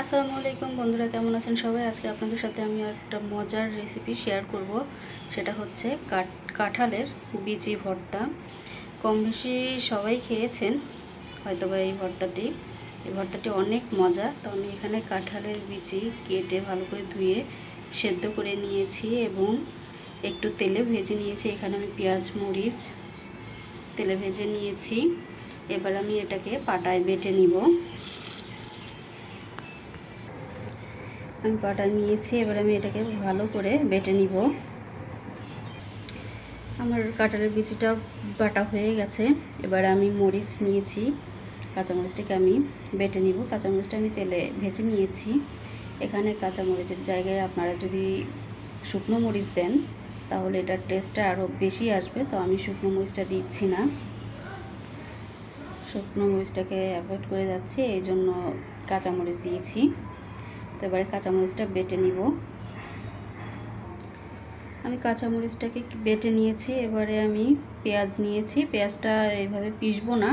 আসসালামু আলাইকুম বন্ধুরা, কেমন আছেন সবাই? আজকে আপনাদের সাথে আমি একটা মজার রেসিপি শেয়ার করব। সেটা হচ্ছে কাঠ, কাঁঠালের বিচি ভর্তা। কম বেশি সবাই খেয়েছেন হয়তো বা এই ভর্তাটি। এই ভর্তাটি অনেক মজা। তো আমি এখানে কাঁঠালের বিচি কেটে ভালো করে ধুয়ে সেদ্ধ করে নিয়েছি এবং একটু তেলে ভেজে নিয়েছি। এখানে আমি পেঁয়াজ, মরিচ তেলে ভেজে নিয়েছি। এবার আমি এটাকে পাটায় বেটে নিব। আমি পাটা নিয়েছি, এবার আমি এটাকে ভালো করে বেটে নিব। আমার কাঁঠালের বিচিটা বাটা হয়ে গেছে। এবার আমি মরিচ নিয়েছি, কাঁচামরিচটাকে আমি বেটে নিব। কাঁচামরিচটা আমি তেলে ভেজে নিয়েছি। এখানে কাঁচামরিচের জায়গায় আপনারা যদি শুকনো মরিচ দেন, তাহলে এটার টেস্টটা আরও বেশি আসবে। তো আমি শুকনো মরিচটা দিচ্ছি না। শুকনো মরিচটাকে অ্যাভয়েড করে যাচ্ছি, এই জন্য কাঁচামরিচ দিয়েছি। তো এবারে কাঁচামরিচটা বেটে নিব। আমি কাঁচামরিচটাকে বেটে নিয়েছি, এবারে আমি পেঁয়াজ নিয়েছি। পেঁয়াজটা এইভাবে পিসবো না,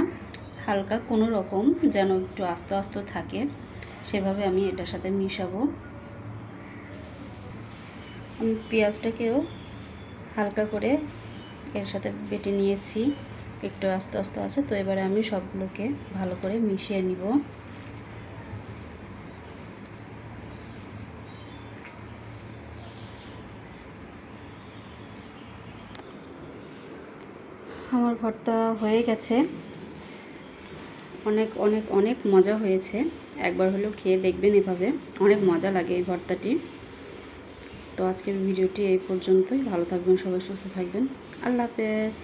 হালকা কোনো রকম যেন একটু আস্তে আস্তে থাকে, সেভাবে আমি এটার সাথে মিশাবো। আমি পেঁয়াজটাকেও হালকা করে এর সাথে বেটে নিয়েছি, একটু আস্তে আস্তে আছে, তো এবারে আমি সবগুলোকে ভালো করে মিশিয়ে নিব। আমার ভর্তা হয়ে গেছে। অনেক অনেক অনেক মজা হয়েছে। একবার হলেও খেয়ে দেখবেন এভাবে। অনেক মজা লাগে এই ভর্তাটি তো আজকের ভিডিওটি এই পর্যন্তই। ভালো থাকবেন, সবাই সুস্থ থাকবেন। আল্লাহ হাফেজ।